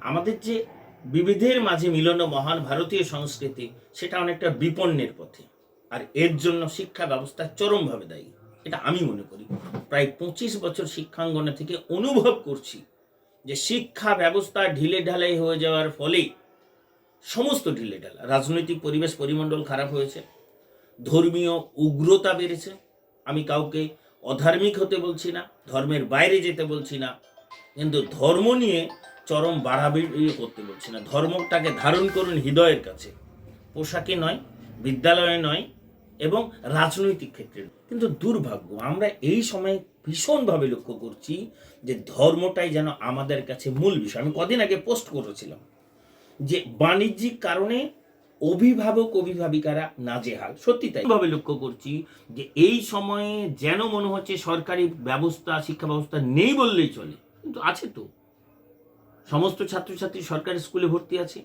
আমাদের যে বিবিধের মাঝে মিলন মহান ভারতীয় সংস্কৃতি, সেটা অনেকটা বিপন্নের পথে। আর এর জন্য শিক্ষা ব্যবস্থা চরমভাবে দায়ী। এটা আমি মনে করি। প্রায় পঁচিশ বছর শিক্ষাঙ্গনে থেকে অনুভব করছি যে শিক্ষা ব্যবস্থা ঢিলে ঢালাই হয়ে যাওয়ার ফলে সমস্ত ঢিলে ঢালা। রাজনৈতিক পরিবেশ পরিমণ্ডল খারাপ হয়েছে, ধর্মীয় উগ্রতা বেড়েছে। আমি কাউকে অধার্মিক হতে বলছি না, ধর্মের বাইরে যেতে বলছি না। কিন্তু ধর্ম নিয়ে চরম বাড়াবাড়ি করতে বলছি না। ধর্মটাকে ধারণ করুন হৃদয়ের কাছে। পোশাকে নয়, বিদ্যালয়ে নয় এবং রাজনৈতিক ক্ষেত্রে কিন্তু দুর্ভাগ্য, আমরা এই সময়ে ভীষণভাবে লক্ষ্য করছি যে ধর্মটাই যেন আমাদের কাছে মূল বিষয়। আমি কদিন আগে পোস্ট করেছিলাম যে বাণিজ্যিক কারণে অভিভাবক, অভিভাবিকারা নাজেহাল। সত্যি তাই। ভাবে লক্ষ্য করছি যে এই সময়ে যেন মনে হচ্ছে সরকারি ব্যবস্থা, শিক্ষা ব্যবস্থা নেই বললেই চলে। কিন্তু আছে তো। সমস্ত ছাত্রছাত্রী সরকারি স্কুলে ভর্তি আছে,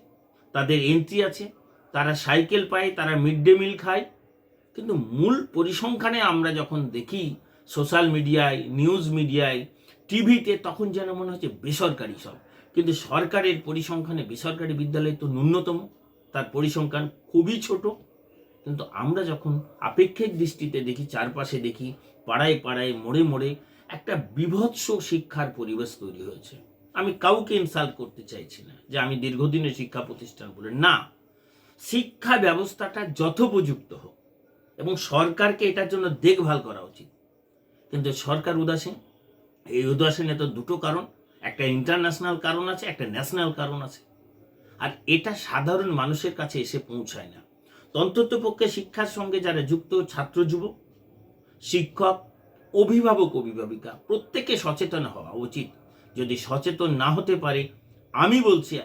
তাদের এন্ট্রি আছে, তারা সাইকেল পায়, তারা মিড ডে মিল খায়। কিন্তু মূল পরিসংখ্যানে আমরা যখন দেখি সোশ্যাল মিডিয়ায় নিউজ মিডিয়ায় টিভিতে তখন যেন মনে হচ্ছে বেসরকারি সব। কিন্তু সরকারের পরিসংখ্যানে বেসরকারি বিদ্যালয় তো ন্যূনতম, তার পরিসংখ্যান খুবই ছোট। কিন্তু আমরা যখন আপেক্ষিক দৃষ্টিতে দেখি, চারপাশে দেখি, পাড়ায় পাড়ায়, মোড়ে মোড়ে একটা বিভৎস শিক্ষার পরিবেশ তৈরি হয়েছে। আমি কাউকে ইনসাল্ট করতে চাইছি না যে আমি দীর্ঘদিনের শিক্ষা প্রতিষ্ঠান বলে। না। শিক্ষা ব্যবস্থাটা যথোপযুক্ত হোক এবং সরকারকে এটার জন্য দেখভাল করা উচিত। কিন্তু সরকার উদাসীন। এই উদাসীনে তো দুটো কারণ। একটা ইন্টারন্যাশনাল কারণ আছে, একটা ন্যাশনাল কারণ আছে। আর এটা সাধারণ মানুষের কাছে এসে পৌঁছায় না। অন্তত পক্ষে শিক্ষার সঙ্গে যারা যুক্ত ছাত্র যুবক, শিক্ষক, অভিভাবক, অভিভাবিকা, প্রত্যেকে সচেতন হওয়া উচিত। যদি সচেতন না হতে পারে, আমি বলছি,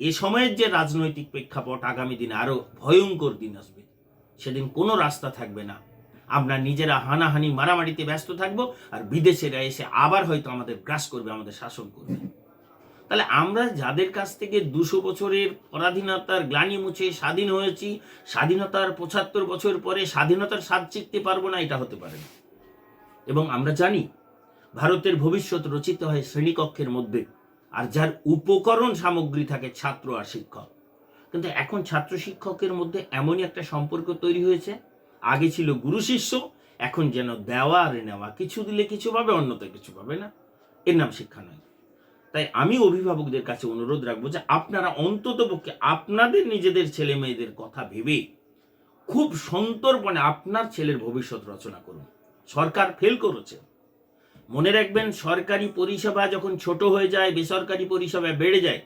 এ সময়ের যে রাজনৈতিক প্রেক্ষাপট আগামী দিনে আরও ভয়ঙ্কর দিন আসবে। সেদিন কোনো রাস্তা থাকবে না। আমরা নিজেরা হানাহানি, মারামারিতে ব্যস্ত থাকব আর বিদেশেরা এসে আবার হয়তো আমাদের গ্রাস করবে, আমাদের শাসন করবে। তাহলে আমরা যাদের কাছ থেকে দুশো বছরের পরাধীনতার গ্লানি মুছে স্বাধীন হয়েছি, স্বাধীনতার পঁচাত্তর বছর পরে স্বাধীনতার স্বাদ চিকতে পারব না, এটা হতে পারে না। এবং আমরা জানি ভারতের ভবিষ্যৎ রচিত হয় শ্রেণীকক্ষের মধ্যে, আর যার উপকরণ সামগ্রী থাকে ছাত্র আর শিক্ষক। কিন্তু এখন ছাত্র শিক্ষকের মধ্যে এমনই একটা সম্পর্ক তৈরি হয়েছে। আগে ছিল গুরু শিষ্য, এখন যেন দেওয়া আর নেওয়া, কিছু দিলে কিছু পাবে, অন্যতে কিছু পাবে না। এর নাম শিক্ষা নয়। তাই আমি অভিভাবকদের কাছে অনুরোধ রাখব যে আপনারা অন্তত পক্ষে আপনাদের নিজেদের ছেলে মেয়েদের কথা ভেবে খুব সন্তর্পণে আপনার ছেলের ভবিষ্যৎ রচনা করুন। সরকার ফেল করেছে। মনে রাখবেন, সরকারি পরিষেবা যখন ছোট হয়ে যায়, বেসরকারি পরিষেবা বেড়ে যায়,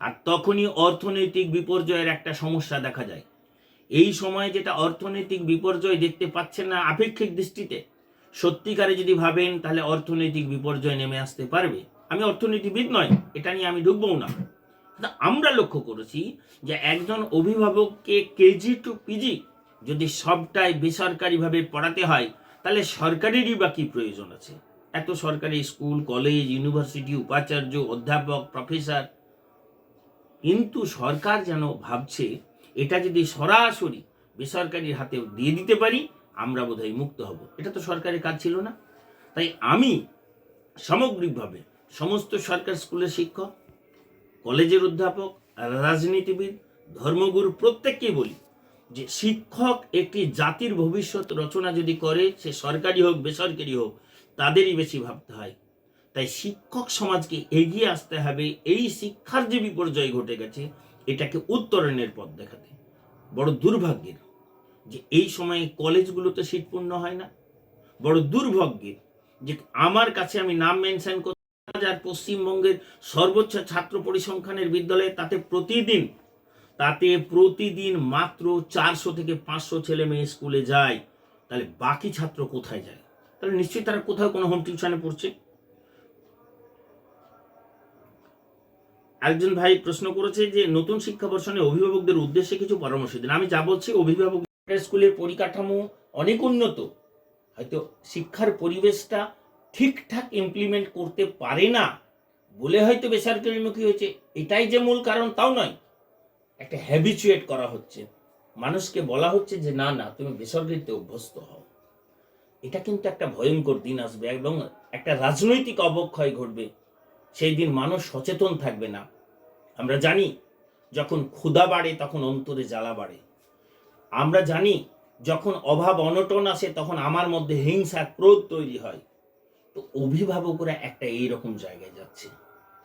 আর তখনই অর্থনৈতিক বিপর্যয়ের একটা সমস্যা দেখা যায়। এই সময়ে যেটা অর্থনৈতিক বিপর্যয় দেখতে পাচ্ছেন না আপেক্ষিক দৃষ্টিতে, সত্যিকারে যদি ভাবেন, তাহলে অর্থনৈতিক বিপর্যয় নেমে আসতে পারবে। আমি অর্থনীতিবিদ নয়, এটা নিয়ে আমি ঢুকবো না। আমরা লক্ষ্য করেছি যে একজন অভিভাবককে কেজি টু পিজি যদি সবটাই বেসরকারিভাবে পড়াতে হয়, তাহলে সরকারেরই বা কি প্রয়োজন আছে? এত সরকারি স্কুল, কলেজ, ইউনিভার্সিটি, উপাচার্য, অধ্যাপক, প্রফেসর। কিন্তু সরকার যেন ভাবছে, এটা যদি সরাসরি বেসরকারির হাতে দিয়ে দিতে পারি, আমরা বোধহয় মুক্ত হব। এটা তো সরকারের কাজ ছিল না। তাই আমি সামগ্রিকভাবে সমস্ত সরকার স্কুলের শিক্ষক, কলেজের অধ্যাপক, রাজনীতিবিদ, ধর্মগুরু প্রত্যেককেই বলি যে শিক্ষক একটি জাতির ভবিষ্যৎ রচনা যদি করে, সে সরকারি হোক, বেসরকারি হোক তাদেরই বেশি ভাবতে হয়। তাই শিক্ষক সমাজকে এগিয়ে আসতে হবে, এই শিক্ষার যে বিপর্যয় ঘটে গেছে, এটাকে উত্তরণের পথ দেখাতে। বড় দুর্ভাগ্যের যে এই সময়ে কলেজগুলোতে সিট পূর্ণ হয় না। বড় দুর্ভাগ্যের যে আমার কাছে আমি নাম মেনশন করতে আর পশ্চিমবঙ্গের সর্বোচ্চ ছাত্র পরিসংখ্যানের বিদ্যালয়ে তাতে প্রতিদিন তাতে প্রতিদিন মাত্র চারশো থেকে পাঁচশো ছেলে মেয়ে স্কুলে যায়। তাহলে বাকি ছাত্র কোথায় যায়? তাহলে নিশ্চয়ই তারা কোথাও কোনো হোম টিউশনে পড়ছে। একজন ভাই প্রশ্ন করেছে যে, নতুন শিক্ষাবর্ষণে অভিভাবকদের উদ্দেশ্যে কিছু পরামর্শ দিন। আমি যা বলছি, অভিভাবক স্কুলের পরিকাঠামো অনেক উন্নত। হয়তো শিক্ষার পরিবেশটা ঠিকঠাক ইমপ্লিমেন্ট করতে পারে না বলে হয়তো বেসরকারিমুখী হয়েছে। এটাই যে মূল কারণ, তাও নয়। একটা হ্যাবিচুয়েট করা হচ্ছে। মানুষকে বলা হচ্ছে যে, না না, তুমি বেসরকারিতে অভ্যস্ত হও। এটা কিন্তু একটা ভয়ঙ্কর দিন আসবে এবং একটা রাজনৈতিক অবক্ষয় ঘটবে। সেই দিন মানুষ সচেতন থাকবে না। আমরা জানি যখন ক্ষুধা বাড়ে তখন অন্তরে জ্বালা বাড়ে। আমরা জানি যখন অভাব অনটন আসে তখন আমার মধ্যে হিংসা ক্রোধ তৈরি হয়। তো অভিভাবকরা একটা এইরকম জায়গায় যাচ্ছে।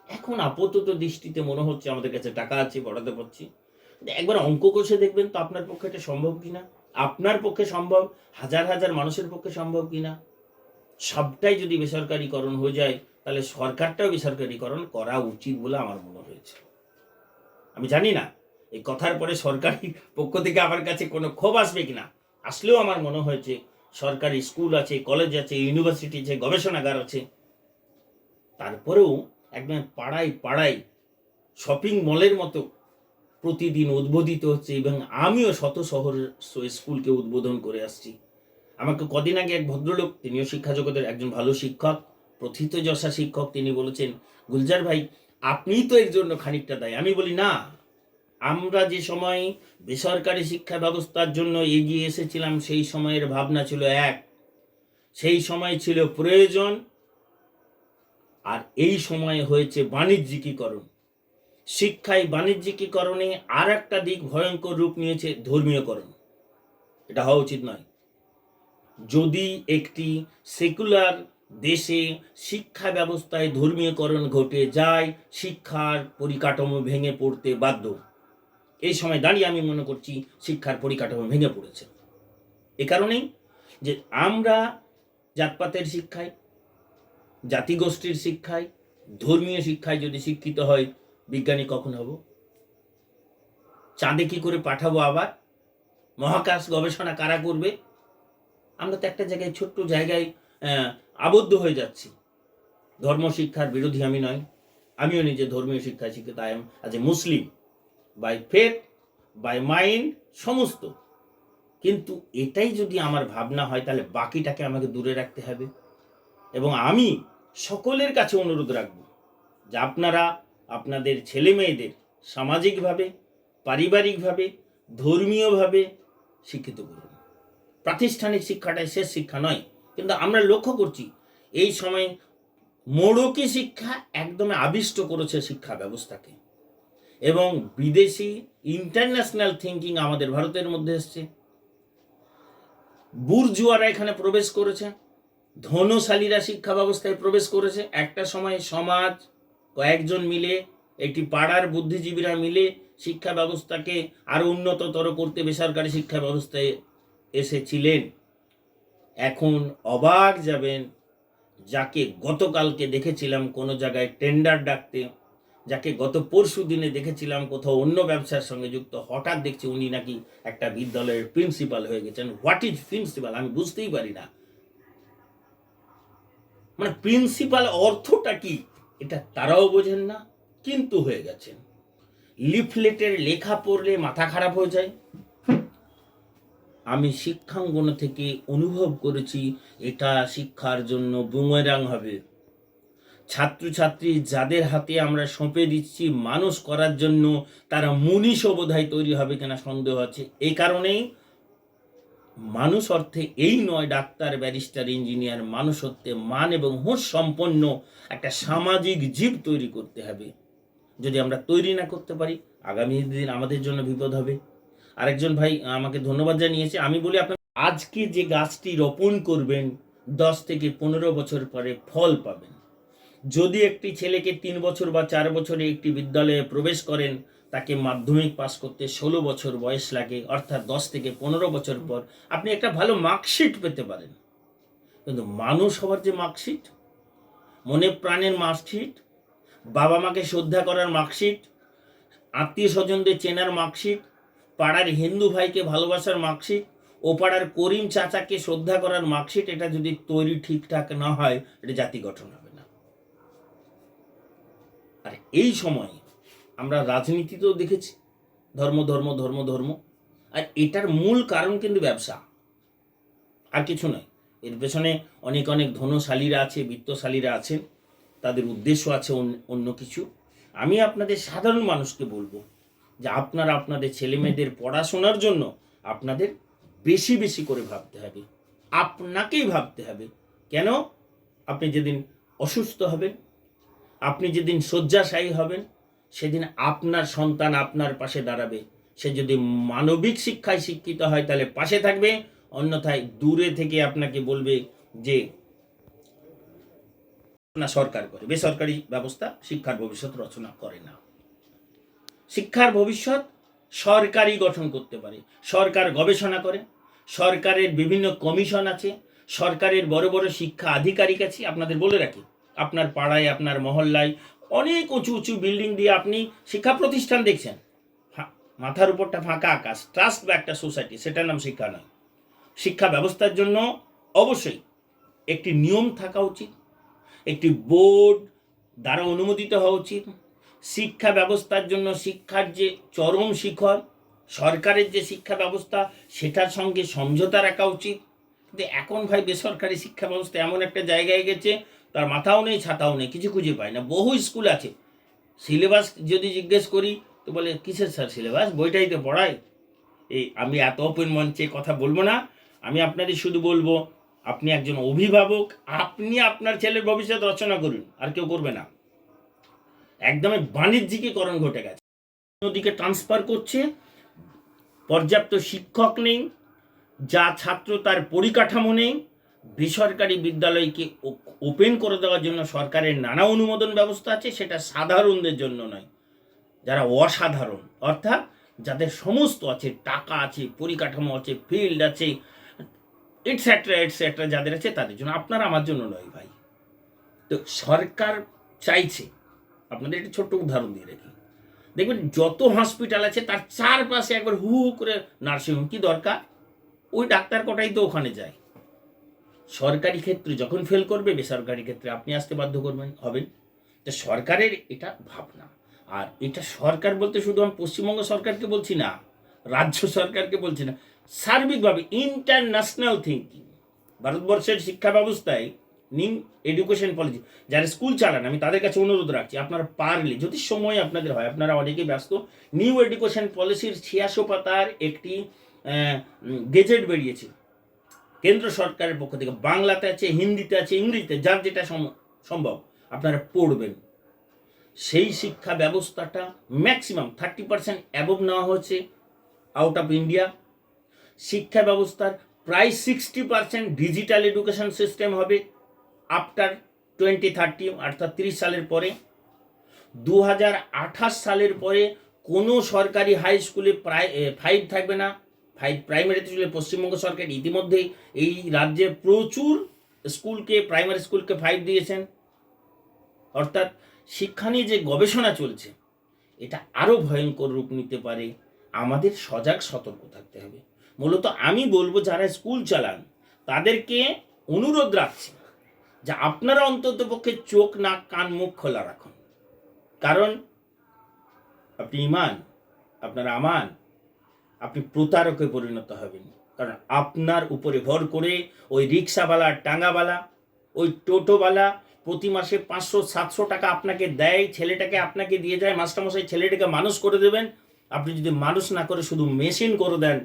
এখন আপাতত দৃষ্টিতে মনে হচ্ছে আমাদের কাছে টাকা আছে, পড়াতে পারছি। একবার অঙ্ক কষে দেখবেন তো আপনার পক্ষে এটা সম্ভব কিনা? আপনার পক্ষে সম্ভব, হাজার হাজার মানুষের পক্ষে সম্ভব কিনা? সবটাই যদি বেসরকারিকরণ হয়ে যায়, তাহলে সরকারটাও বেসরকারিকরণ করা উচিত বলে আমার মনে হয়েছে। আমি জানি না, এই কথার পরে সরকারি পক্ষ থেকে আমার কাছে কোনো ক্ষোভ আসবে কিনা? আসলেও আমার মনে হয়েছে, সরকারি স্কুল আছে, কলেজ আছে, ইউনিভার্সিটি আছে, গবেষণাগার আছে। তারপরেও একদম পাড়ায় পাড়ায় শপিং মলের মতো প্রতিদিন উদ্বোধিত হচ্ছে এবং আমিও শত শহর স্কুলকে উদ্বোধন করে আসছি। আমাকে কদিন আগে এক ভদ্রলোক, তিনিও শিক্ষা জগতের একজন ভালো শিক্ষক প্রথিতযশা শিক্ষক, তিনি বলেছেন, গুলজার ভাই, আপনিই তো এর জন্য খানিকটা দায়ী। আমি বলি, না, আমরা যে সময় বেসরকারি শিক্ষা ব্যবস্থার জন্য এগিয়ে এসেছিলাম, সেই সময়ের ভাবনা ছিল এক। সেই সময় ছিল প্রয়োজন, আর এই সময়ে হয়েছে বাণিজ্যিকীকরণ। শিক্ষায় বাণিজ্যিকীকরণে আর একটা দিক ভয়ঙ্কর রূপ নিয়েছে ধর্মীয়করণ। এটা হওয়া উচিত নয়। যদি একটি সেকুলার দেশে শিক্ষা ব্যবস্থায় ধর্মীয়করণ ঘটে যায়, শিক্ষার পরিকাঠামো ভেঙে পড়তে বাধ্য। এই সময় দাঁড়িয়ে আমি মনে করছি শিক্ষার পরিকাঠামো ভেঙে পড়েছে। এ কারণেই যে আমরা জাতপাতের শিক্ষায়, জাতিগোষ্ঠীর শিক্ষায়, ধর্মীয় শিক্ষায় যদি শিক্ষিত হয় বিজ্ঞানী কখন হব? চাঁদে কি করে পাঠাবো আবার? মহাকাশ গবেষণা কারা করবে? আমরা তো একটা জায়গায় ছোট্ট জায়গায় আবদ্ধ হয়ে যাচ্ছি। ধর্ম শিক্ষার বিরোধী আমি নয় আমিও নিজে ধর্মীয় শিক্ষায় শিক্ষিত। I am as a Muslim by faith by mind সমস্ত। কিন্তু এটাই যদি আমার ভাবনা হয়, তাহলে বাকিটাকে আমাকে দূরে রাখতে হবে। এবং আমি সকলের কাছে অনুরোধ রাখব যে আপনারা আপনাদের ছেলে মেয়েদের সামাজিকভাবে, পারিবারিকভাবে, ধর্মীয়ভাবে শিক্ষিত করুন। প্রাতিষ্ঠানিক শিক্ষাটাই শেষ শিক্ষা নয়, কিন্তু আমরা লক্ষ্য করছি এই সময় মোড়কি শিক্ষা একদমে আবিষ্ট করেছে শিক্ষা ব্যবস্থাকে। এবং বিদেশি ইন্টারন্যাশনাল থিঙ্কিং আমাদের ভারতের মধ্যে এসছে। বুর্জুয়ারা এখানে প্রবেশ করেছে, ধনশালীরা শিক্ষা ব্যবস্থায় প্রবেশ করেছে। একটা সময় সমাজ কয়েকজন মিলে, একটি পাড়ার বুদ্ধিজীবীরা মিলে শিক্ষা ব্যবস্থাকে আরও উন্নততর করতে বেসরকারি শিক্ষা ব্যবস্থায় এসেছিলেন। এখন অবাক যাবেন যাকে গতকালকে দেখেছিলাম কোনো জায়গায় টেন্ডার ডাকতে, যাকে গত পরশু দিনে দেখেছিলাম কোথাও অন্য ব্যবসার সঙ্গে যুক্ত। হঠাৎ দেখছি উনি নাকি একটা বিদ্যালয়ের প্রিন্সিপাল হয়ে গেছেন। হোয়াট ইজ প্রিন্সিপাল আমি বুঝতেই পারি না। মানে প্রিন্সিপাল অর্থটা কি? এটা তারাও বোঝেন না, কিন্তু হয়ে গেছেন লিফলেটের লেখা পড়লে মাথা খারাপ হয়ে যায়। আমি শিক্ষাঙ্গন থেকে অনুভব করেছি, এটা শিক্ষার জন্য বুমেরাং হবে। ছাত্রছাত্রী যাদের হাতে আমরা সঁপে দিচ্ছি মানুষ করার জন্য, তারা মনীষও বোধহয় তৈরি হবে কিনা সন্দেহ আছে। এই কারণেই মানুষ অর্থে এই নয় ডাক্তার, ব্যারিস্টার, ইঞ্জিনিয়ার মানুষ অর্থে মান এবং হোশ সম্পন্ন একটা সামাজিক জীব তৈরি করতে হবে। যদি আমরা তৈরি না করতে পারি, আগামী দিন আমাদের জন্য বিপদ হবে। আরেকজন ভাই আমাকে ধন্যবাদ জানিয়েছে, আমি বলি আপনার আজকে যে গাছটি রোপণ করবেন, দশ থেকে পনেরো বছর পরে ফল পাবেন। যদি একটি ছেলেকে তিন বছর বা চার বছরে একটি বিদ্যালয়ে প্রবেশ করেন তাকে মাধ্যমিক পাস করতে ষোলো বছর বয়স লাগে, অর্থাৎ দশ থেকে পনেরো বছর পর আপনি একটা ভালো মার্কশিট পেতে পারেন। কিন্তু মানুষ হওয়ার যে মার্কশিট মনে প্রাণের মার্কশিট বাবা মাকে শ্রদ্ধা করার মার্কশিট আত্মীয় স্বজনদের চেনার মার্কশিট পাড়ার হিন্দু ভাইকে ভালোবাসার মার্কশিট ও পাড়ার করিম চাচাকে শ্রদ্ধা করার মার্কশিট এটা যদি তৈরি ঠিকঠাক না হয়, এটা জাতি গঠন হবে না। আর এই সময়ে আমরা রাজনীতিতেও দেখেছি। ধর্ম ধর্ম ধর্ম ধর্ম। আর এটার মূল কারণ কিন্তু ব্যবসা। আর কিছু নয়। এর পেছনে অনেক অনেক ধনশালীরা আছে, বিত্তশালীরা আছেন। তাদের উদ্দেশ্য আছে অন্য- কিছু। আমি আপনাদের সাধারণ মানুষকে বলব যে আপনারা আপনাদের ছেলে মেয়েদের পড়াশোনার জন্য আপনাদের বেশি বেশি করে ভাবতে হবে। আপনাকেই ভাবতে হবে। কেন? আপনি যেদিন অসুস্থ হবেন, আপনি যেদিন শয্যাশায়ী হবেন সেদিন আপনার সন্তান আপনার পাশে দাঁড়াবে। সে যদি মানবিক শিক্ষায় শিক্ষিত হয়, তাহলে পাশে থাকবে। অন্যথায় দূরে থেকে আপনাকে বলবে যে, না, সরকার করে। বেসরকারি ব্যবস্থা শিক্ষার ভবিষ্যৎ রচনা করে না। শিক্ষার ভবিষ্যৎ সরকারই গঠন করতে পারে। সরকার গবেষণা করে। সরকারের বিভিন্ন কমিশন আছে। সরকারের বড় বড় শিক্ষা আধিকারিক আছে। আপনাদের বলে রাখি, আপনার পাড়ায়, আপনার মহল্লায় অনেক উঁচু উঁচু বিল্ডিং দিয়ে আপনি শিক্ষা প্রতিষ্ঠান দেখছেন। মাথার উপরটা ফাঁকা আকাশ ট্রাস্ট বা একটা সোসাইটি সেটার নাম শিক্ষা নয়। শিক্ষা ব্যবস্থার জন্য অবশ্যই একটি নিয়ম থাকা উচিত, একটি বোর্ড দ্বারা অনুমোদিত হওয়া উচিত। শিক্ষা ব্যবস্থার জন্য শিক্ষার যে চরম শিখর, সরকারের যে শিক্ষা ব্যবস্থা, সেটার সঙ্গে সমঝোতা রাখা উচিত। কিন্তু এখন ভাই বেসরকারি শিক্ষা ব্যবস্থা এমন একটা জায়গায় গেছে তার মাথাও নেই, ছাতাও নেই, কিছু খুঁজে পায় না। বহু স্কুল আছে। সিলেবাস যদি জিজ্ঞেস করি, তো বলে, কিসের স্যার সিলেবাস? বইটাই তো পড়ায়। এই, আমি এত ওপেন মঞ্চে কথা বলব না। আমি আপনাদের শুধু বলব, আপনি একজন অভিভাবক, আপনি আপনার ছেলের ভবিষ্যৎ রচনা করুন, আর কেউ করবে না। একদমই বাণিজ্যিকীকরণ ঘটে গেছে। অন্যদিকে ট্রান্সফার করছে, পর্যাপ্ত শিক্ষক নেই, যা ছাত্র তার পরিকাঠামো নেই বেসরকারি বিদ্যালয়কে ওপেন করে দেওয়ার জন্য সরকারের নানা অনুমোদন ব্যবস্থা আছে, সেটা সাধারণদের জন্য নয়, যারা অসাধারণ, অর্থাৎ যাদের সমস্ত আছে, টাকা আছে, পরিকাঠামো আছে ফিল্ড আছে এটসেট্রা এটসেট্রা যাদের আছে তাদের জন্য, আপনার আমার জন্য নয় ভাই। তো সরকার চাইছে, আপনাদের একটা ছোট্ট উদাহরণ দিয়ে রাখি। দেখবেন যত হসপিটাল আছে, তার চারপাশে একবার হু হু করে নার্সিংহোম কি দরকার? ওই ডাক্তার কটাই তো ওখানে যায়। সরকারি ক্ষেত্রে যখন ফেল করবে, বেসরকারি ক্ষেত্রে আপনি আসতে বাধ্য করবেন হবেন তো সরকারের এটা ভাবনা। আর এটা সরকার বলতে শুধু আমি পশ্চিমবঙ্গ সরকারকে বলছি না, রাজ্য সরকারকে বলছি না, সার্বিকভাবে ইন্টারন্যাশনাল থিঙ্কিং ভারতবর্ষের শিক্ষা ব্যবস্থায় নিউ এডুকেশন পলিসি যারা স্কুল চালান, আমি তাদের কাছে অনুরোধ রাখছি, আপনারা পারলে, যদি সময় আপনাদের হয়, আপনারা অনেকেই ব্যস্ত নিউ এডুকেশন পলিসির ছিয়াশো পাতার একটি গেজেট বেরিয়েছে। কেন্দ্র সরকারের পক্ষ থেকে বাংলাতে আছে, হিন্দিতে আছে, ইংরেজিতে, যার যেটা সম- সম্ভব, আপনারা পড়বেন। সেই শিক্ষা ব্যবস্থাটা ম্যাক্সিমাম থার্টি পার্সেন্ট অ্যাবভ নেওয়া হচ্ছে আউট অফ ইন্ডিয়া শিক্ষা ব্যবস্থার প্রায় sixty percent digital education system হবে আফটার টোয়েন্টি থার্টি অর্থাৎ তিরিশ সালের পরে। দু হাজার আঠাশ সালের পরে কোনো সরকারি হাই স্কুলে প্রায় ফাইভ থাকবে না। ফাইভ প্রাইমারিতে চলে পশ্চিমবঙ্গ সরকার ইতিমধ্যেই এই রাজ্যে প্রচুর স্কুলকে প্রাইমারি স্কুলকে ফাইভ দিয়েছেন। অর্থাৎ শিক্ষা নিয়ে যে গবেষণা চলছে, এটা আরও ভয়ঙ্কর রূপ নিতে পারে। আমাদের সজাগ সতর্ক থাকতে হবে। মূলত আমি বলব, যারা স্কুল চালান, তাদেরকে অনুরোধ রাখছি যে আপনারা অন্তত পক্ষে চোখ, নাক, কান, মুখ খোলা রাখুন। কারণ আপনি ইমান, আপনার আমান আপনি প্রতারকে পরিণত হবেন। কারণ আপনার উপরে ভর করে ওই রিক্সাওয়ালা, টাঙ্গাওয়ালা, ওই টোটোওয়ালা প্রতি মাসে পাঁচশো, সাতশো টাকা আপনাকে দেয়, ছেলেটাকে আপনাকে দিয়ে যায়, মাস্টারমশাই ছেলেটাকে মানুষ করে দেবেন। আপনি যদি মানুষ না করে শুধু মেশিন করে দেন,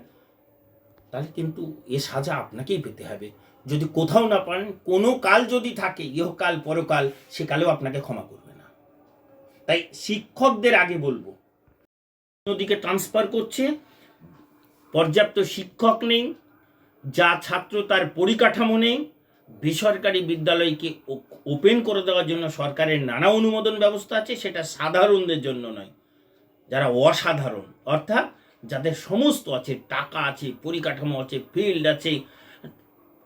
তাহলে কিন্তু এ সাজা আপনাকেই পেতে হবে। যদি কোথাও না পান, কোনো কাল যদি থাকে, ইহকাল, পরকাল, সে কালেও আপনাকে ক্ষমা করবে না। তাই শিক্ষকদের আগে বলব, অন্যদিকে ট্রান্সফার করছে পর্যাপ্ত শিক্ষক নেই, যা ছাত্র তার পরিকাঠামো নেই, বেসরকারি বিদ্যালয়কে ওপেন করে দেওয়ার জন্য সরকারের নানা অনুমোদন ব্যবস্থা আছে, সেটা সাধারণদের জন্য নয়, যারা অসাধারণ, অর্থাৎ যাদের সমস্ত আছে, টাকা আছে, পরিকাঠামো আছে ফিল্ড আছে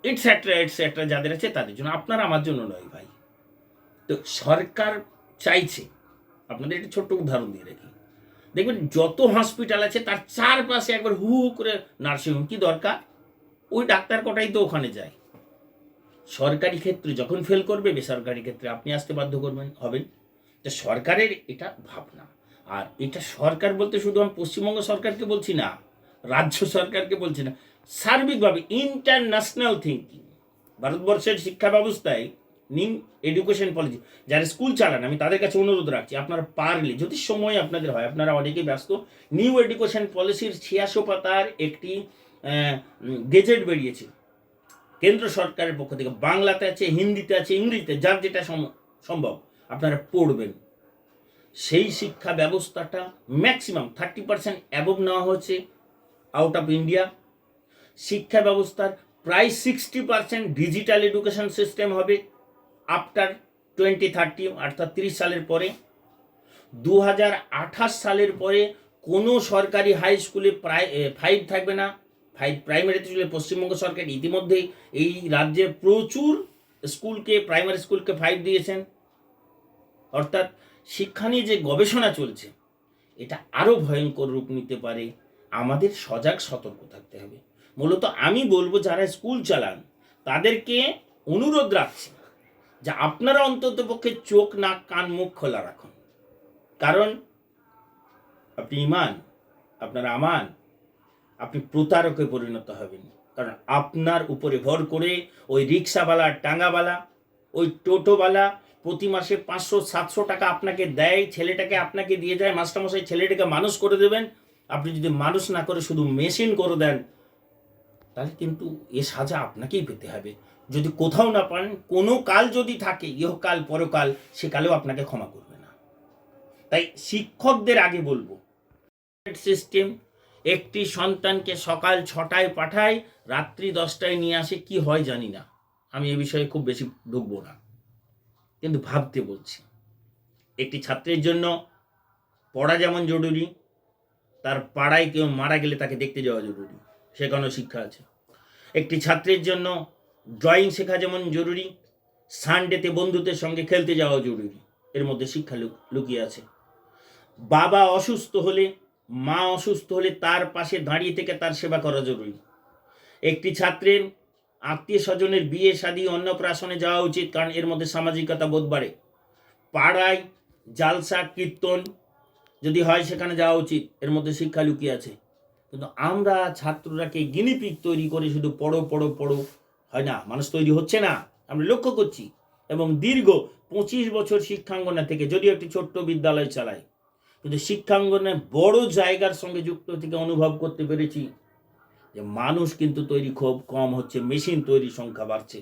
এটসেট্রা এটসেট্রা যাদের আছে তাদের জন্য, আপনার আমার জন্য নয় ভাই। তো সরকার চাইছে, আপনাদের একটা ছোট্ট উদাহরণ দিয়ে রাখি। দেখবেন যত হসপিটাল আছে, তার চারপাশে একবার হু হু করে নার্সিংহোম কি দরকার? ওই ডাক্তার কটাই তো ওখানে যায়। সরকারি ক্ষেত্রে যখন ফেল করবে, বেসরকারি ক্ষেত্রে আপনি আসতে বাধ্য করবেন হবেন তো সরকারের এটা ভাবনা। আর এটা সরকার বলতে শুধু আমি পশ্চিমবঙ্গ সরকারকে বলছি না, রাজ্য সরকারকে বলছি না, সার্বিকভাবে ইন্টারন্যাশনাল থিঙ্কিং ভারতবর্ষের শিক্ষা ব্যবস্থায় নিউ এডুকেশন পলিসি যারা স্কুল চালান, আমি তাদের কাছে অনুরোধ রাখছি, আপনারা পারলে, যদি সময় আপনাদের হয়, আপনারা অনেকেই ব্যস্ত নিউ এডুকেশন পলিসির ছিয়াশো পাতার একটি গেজেট বেরিয়েছে। কেন্দ্র সরকারের পক্ষ থেকে, বাংলাতে আছে, হিন্দিতে আছে, ইংরেজিতে, যার যেটা সম- সম্ভব, আপনারা পড়বেন। সেই শিক্ষা ব্যবস্থাটা ম্যাক্সিমাম থার্টি পার্সেন্ট অ্যাবভ নেওয়া হয়েছে আউট অফ ইন্ডিয়া শিক্ষা ব্যবস্থার প্রায় sixty percent digital education system হবে। আফটার টোয়েন্টি থার্টি অর্থাৎ তিরিশ সালের পরে দু হাজার আঠাশ সালের পরে কোনো সরকারি হাই স্কুলে প্রায় ফাইভ থাকবে না। ফাইভ প্রাইমারিতে চলে পশ্চিমবঙ্গ সরকার। ইতিমধ্যেই এই রাজ্যে প্রচুর স্কুলকে প্রাইমারি স্কুলকে ফাইভ দিয়েছেন। অর্থাৎ শিক্ষা নিয়ে যে গবেষণা চলছে, এটা আরও ভয়ঙ্কর রূপ নিতে পারে। আমাদের সজাগ, সতর্ক থাকতে হবে। মূলত আমি বলব, যারা স্কুল চালান, তাদেরকে অনুরোধ রাখছি যে আপনারা অন্তত পক্ষে চোখ, নাক, কান, মুখ খোলা রাখুন। কারণ আপনি ইমান, আপনার আমান, আপনি প্রতারকে পরিণত হবেন। কারণ আপনার উপরে ভর করে ওই রিক্সাওয়ালা, টাঙ্গাওয়ালা, ওই টোটোওয়ালা প্রতি মাসে পাঁচশো, সাতশো টাকা আপনাকে দেয়, ছেলেটাকে আপনাকে দিয়ে যায়, মাস্টারমশাই ছেলেটাকে মানুষ করে দেবেন। আপনি যদি মানুষ না করে শুধু মেশিন করে দেন, তাহলে কিন্তু এ সাজা আপনাকেই পেতে হবে। যদি কোথাও না পান কোনো কাল যদি থাকে, ইহকাল, পরকাল, সে কালেও আপনাকে ক্ষমা করবে না। তাই শিক্ষকদের আগে বলব সিস্টেম একটি সন্তানকে সকাল ছটায় পাঠায়, রাত্রি দশটায় নিয়ে আসে, কি হয় জানি না। আমি এ বিষয়ে খুব বেশি ঢুকবো না। কিন্তু ভাবতে বলছি, একটি ছাত্রের জন্য পড়া যেমন জরুরি, তার পাড়ায় কেউ মারা গেলে তাকে দেখতে যাওয়া জরুরি, সেখানেও শিক্ষা আছে। একটি ছাত্রের জন্য ড্রয়িং শেখা যেমন জরুরি সানডেতে বন্ধুদের সঙ্গে খেলতে যাওয়া জরুরি, এর মধ্যে শিক্ষা লুক- লুকিয়ে আছে। বাবা অসুস্থ হলে, মা অসুস্থ হলে তার পাশে দাঁড়িয়ে থেকে তার সেবা করা জরুরি। একটি ছাত্রের আত্মীয় স্বজনের বিয়ে, শাদী অন্নপ্রাশনে যাওয়া উচিত, কারণ এর মধ্যে সামাজিকতা বোধ বাড়ে। পাড়ায় জালসা, কীর্তন যদি হয় সেখানে যাওয়া উচিত, এর মধ্যে শিক্ষা লুকিয়ে আছে। কিন্তু আমরা ছাত্ররাকে গিনিপিক তৈরি করে শুধু পড়ো পড়ো পড়ো হয় না, মানুষ তৈরি হচ্ছে না। আমরা লক্ষ্য করছি, এবং দীর্ঘ পঁচিশ বছর শিক্ষাঙ্গনা থেকে যদিও একটি ছোট্ট বিদ্যালয় চালায় কিন্তু শিক্ষাঙ্গনে বড় জায়গার সঙ্গে যুক্ত থেকে অনুভব করতে পেরেছি যে মানুষ কিন্তু তৈরি খুব কম হচ্ছে, মেশিন তৈরির সংখ্যা বাড়ছে।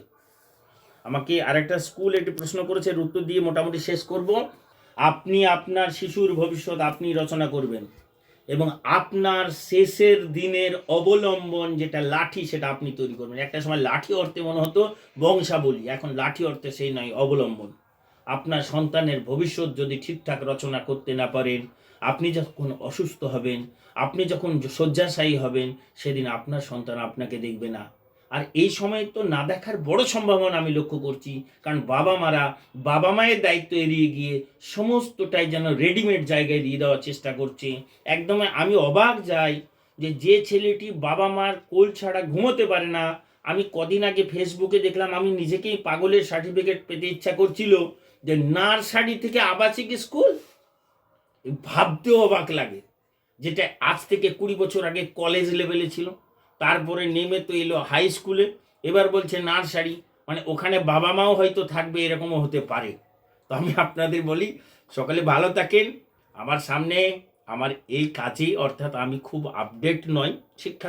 আমাকে আরেকটা স্কুল একটি প্রশ্ন করেছে উত্তর দিয়ে মোটামুটি শেষ করব। আপনি আপনার শিশুর ভবিষ্যৎ আপনি রচনা করবেন। এবং আপনার শেষের দিনের অবলম্বন যেটা লাঠি, সেটা আপনি তৈরি করবেন। একটা সময় লাঠি অর্থে মনে হতো বংশাবলী, এখন লাঠি অর্থে সেই নয়, অবলম্বন। আপনার সন্তানের ভবিষ্যৎ যদি ঠিকঠাক রচনা করতে না পারেন, আপনি যখন অসুস্থ হবেন, আপনি যখন শয্যাশায়ী হবেন, সেদিন আপনার সন্তান আপনাকে দেখবে না। আর এই সময় তো না দেখার বড় সম্ভাবনা আমি লক্ষ্য করছি, কারণ বাবা মারা, বাবা মায়ের দায়িত্ব এড়িয়ে গিয়ে সমস্তটাই যেন রেডিমেড জায়গায় দিয়ে দেওয়ার চেষ্টা করছে। একদম আমি অবাক যাই যে যে ছেলেটি বাবা মার কোল ছাড়া ঘুমোতে পারে না। আমি কদিন আগে ফেসবুকে দেখলাম, আমি নিজেকেই পাগলের সার্টিফিকেট পেতে ইচ্ছা করছিল যে নার্সারি থেকে আবাসিক স্কুল? ভাবতেও অবাক লাগে, যেটা আজ থেকে কুড়ি বছর আগে কলেজ লেভেলে ছিল। তারপরে নেমে তো এলো হাই স্কুলে এবার বলছে, নার্সারি। মানে ওখানে বাবা মাও হয়তো থাকবে, এরকমও হতে পারে। তো আমি আপনাদের বলি, সকালে ভালো থাকেন। আমার সামনে, আমার এই কাজে অর্থাৎ আমি খুব আপডেট নয়, শিক্ষা